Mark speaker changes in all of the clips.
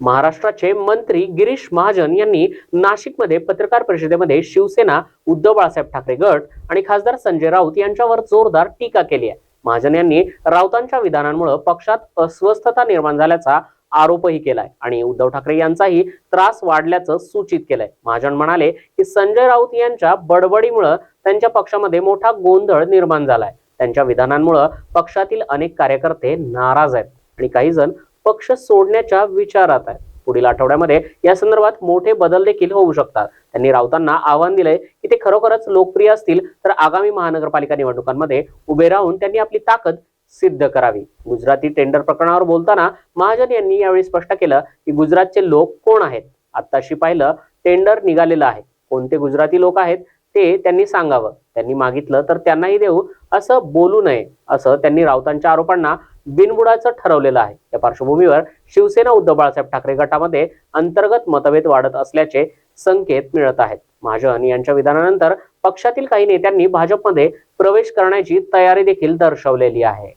Speaker 1: महाराष्ट्राचे मंत्री गिरीश महाजन यांनी नाशिकमध्ये पत्रकार परिषदेमध्ये शिवसेना उद्धव बाळासाहेब ठाकरे गट आणि खासदार संजय राऊत यांच्यावर जोरदार टीका केली आहे. महाजन यांनी राऊतांच्या विधानांमुळे पक्षात अस्वस्थता निर्माण झाल्याचा आरोपही केलाय आणि उद्धव ठाकरे यांचाही त्रास वाढल्याचं सूचित केलंय. महाजन म्हणाले की संजय राऊत यांच्या बडबडीमुळं त्यांच्या पक्षामध्ये मोठा गोंधळ निर्माण झालाय. त्यांच्या विधानांमुळं पक्षातील अनेक कार्यकर्ते नाराज आहेत आणि काही जण पक्ष सोडण्याच्या विचारात आहे. पुढील आठवड्यामध्ये या संदर्भात मोठे बदल देखील होऊ शकतात. त्यांनी राऊतांना आव्हान दिलंय की ते खरोखरच लोकप्रिय असतील तर आगामी महानगरपालिका निवडणुकांमध्ये उभे राहून त्यांनी आपली ताकद सिद्ध करावी. गुजराती टेंडर प्रकरणावर बोलताना महाजन यांनी यावेळी स्पष्ट केलं की गुजरातचे लोक कोण आहेत? आत्ताशी पाहिलं टेंडर निघालेलं आहे. कोणते गुजराती लोक आहेत? ते त्यांनी सांगावं. त्यांनी मागितलं तर त्यांनाही देऊ असं बोलू नये असं त्यांनी राऊतांच्या आरोपांना बिनबुडाचं ठरवलेलं आहे. या पार्श्वभूमीवर शिवसेना उद्धव बाळासाहेब ठाकरे गटामध्ये अंतर्गत मतभेद वाढत असल्याचे संकेत मिळत आहेत. महाजन यांच्या विधानानंतर पक्षातील काही नेत्यांनी भाजपमध्ये प्रवेश करण्याची तयारी देखील दर्शवलेली आहे.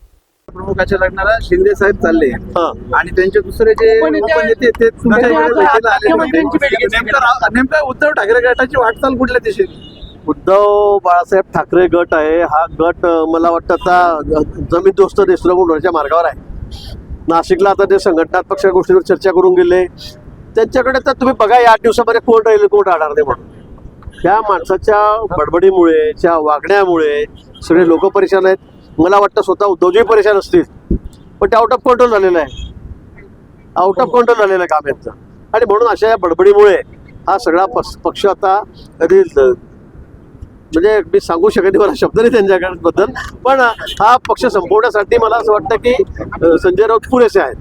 Speaker 2: प्रमुखाच्या लग्नाला शिंदे साहेब चालले. आणि त्यांचे दुसरे जे
Speaker 3: उपनेते-
Speaker 2: उपनेते ते तुमच्या
Speaker 3: म्हणजे
Speaker 2: नेमकं उद्धव ठाकरे गटाची वाटचाल कुठल्या दिशेने?
Speaker 4: उद्धव बाळासाहेब ठाकरे गट आहे. हा गट मला वाटतं आता जमीन दोस्त देशद्रोह होण्याच्या मार्गावर आहे. नाशिकला आता ते संघटनात्मक गोष्टीवर चर्चा करून गेले. त्यांच्याकडे तर तुम्ही बघा या आठ दिवसामध्ये कोण राहील कोण राहणार नाही म्हणून. त्या माणसाच्या बडबडीमुळे त्या वागण्यामुळे सगळे लोक परेशान आहेत. मला वाटतं स्वतः उद्धवजी परेशान असतील. पण ते आउट ऑफ कंट्रोल झालेलं आहे. आउट ऑफ कंट्रोल झालेलं आहे काम यांचं. आणि म्हणून अशा या बडबडीमुळे हा सगळा पक्ष आता कधी म्हणजे मी सांगू शकत नाही मला शब्द नाही त्यांच्याकडे बद्दल पण हा पक्ष संपवण्यासाठी मला असं वाटतं की संजय राऊत पुरेसे आहेत.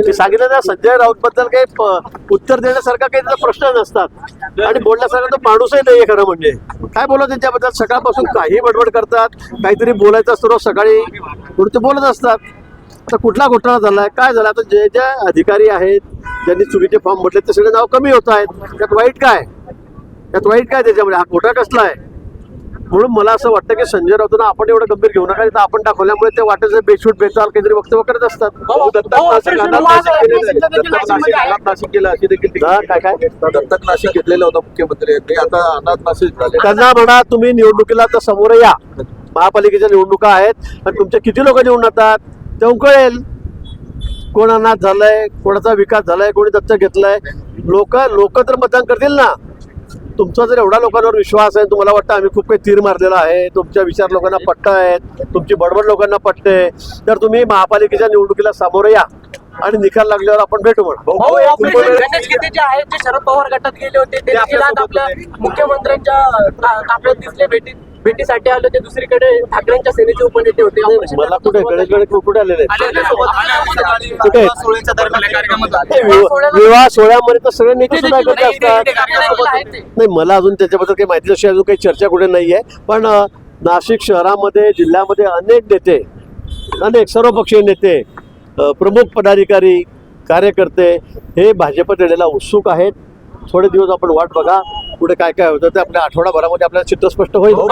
Speaker 2: हे
Speaker 4: सांगितलं ना संजय राऊत बद्दल काही उत्तर देण्यासारखा काही त्याचा प्रश्न नसतात आणि बोलण्यासारखा तो माणूसही नाहीये खरं म्हणजे काय बोला त्यांच्याबद्दल सकाळपासून काही बडबड करतात काहीतरी बोलायचं असतं रोज सकाळी म्हणून ते बोलत असतात तर कुठला घोटाळा झालाय? काय झाला आता जे जे अधिकारी आहेत ज्यांनी चुकीचे फॉर्म भरले ते सगळे नाव कमी होत आहेत. त्यात वाईट काय? त्यात वाईट काय त्याच्यामध्ये? हा घोटाळा कसला आहे? म्हणून मला असं वाटतं की संजय राऊतांना आपण एवढं गंभीर घेऊ नका. इथं आपण दाखवल्यामुळे ते वाटेचं बेशूट बेताल काहीतरी वक्तव्य करत असतात.
Speaker 2: दत्तक नाशिक
Speaker 3: आहे.
Speaker 2: आहे.
Speaker 3: आहे.
Speaker 4: हा,
Speaker 2: घेतलेला होता मुख्यमंत्री. यांनी आता अनाथ नाशिक झाले.
Speaker 4: त्यांना म्हणा तुम्ही निवडणुकीला तर समोर या. महापालिकेच्या निवडणुका आहेत. आणि तुमच्या किती लोक निवडून येतात? तेव्हा कळेल कोण अनाथ झालंय कोणाचा विकास झालाय कोणी दत्तक घेतलाय. लोक लोक तर मतदान करतील ना. तुमचा जर एवढा लोकांवर विश्वास आहे तुम्हाला वाटतं आम्ही खूप काही तीर मारलेला आहे तुमच्या विचार लोकांना पट्ट आहेत तुमची बडबड लोकांना पटते. तर तुम्ही महापालिकेच्या निवडणुकीला सामोरं या आणि निकाल लागल्यावर आपण भेटू म्हणा
Speaker 3: भाऊ, ऑपरेशन गणेश गीते जे आहेत जे शरद पवार गटात गेले होते ते देखील आज आपल्या मुख्यमंत्र्यांच्या ता- ताफ्यात दिसले भेटी भेटीसाठी आले होते दुसरीकडे ठाकरेंच्या सेनेचे उपनेते होते. ऑपरेशन
Speaker 4: मला कुठे? गणेश कुठे आलेले. कुठे? ते विवाह सोहळ्यामध्ये तर सगळे नेते सुद्धा एकत्र असतात.
Speaker 3: ते ते.
Speaker 4: नाही मला अजून त्याच्याबद्दल काही माहिती अशी अजून काही चर्चा कुठे नाही आहे. पण नाशिक शहरामध्ये जिल्ह्यामध्ये अनेक नेते अनेक सर्वपक्षीय नेते प्रमुख पदाधिकारी कार्यकर्ते हे भाजपत येण्याला उत्सुक आहेत. थोडे दिवस आपण वाट बघा पुढे काय काय होतं ते आपल्या आठवडाभरामध्ये आपल्याला चित्र स्पष्ट होईल.
Speaker 3: भाऊ,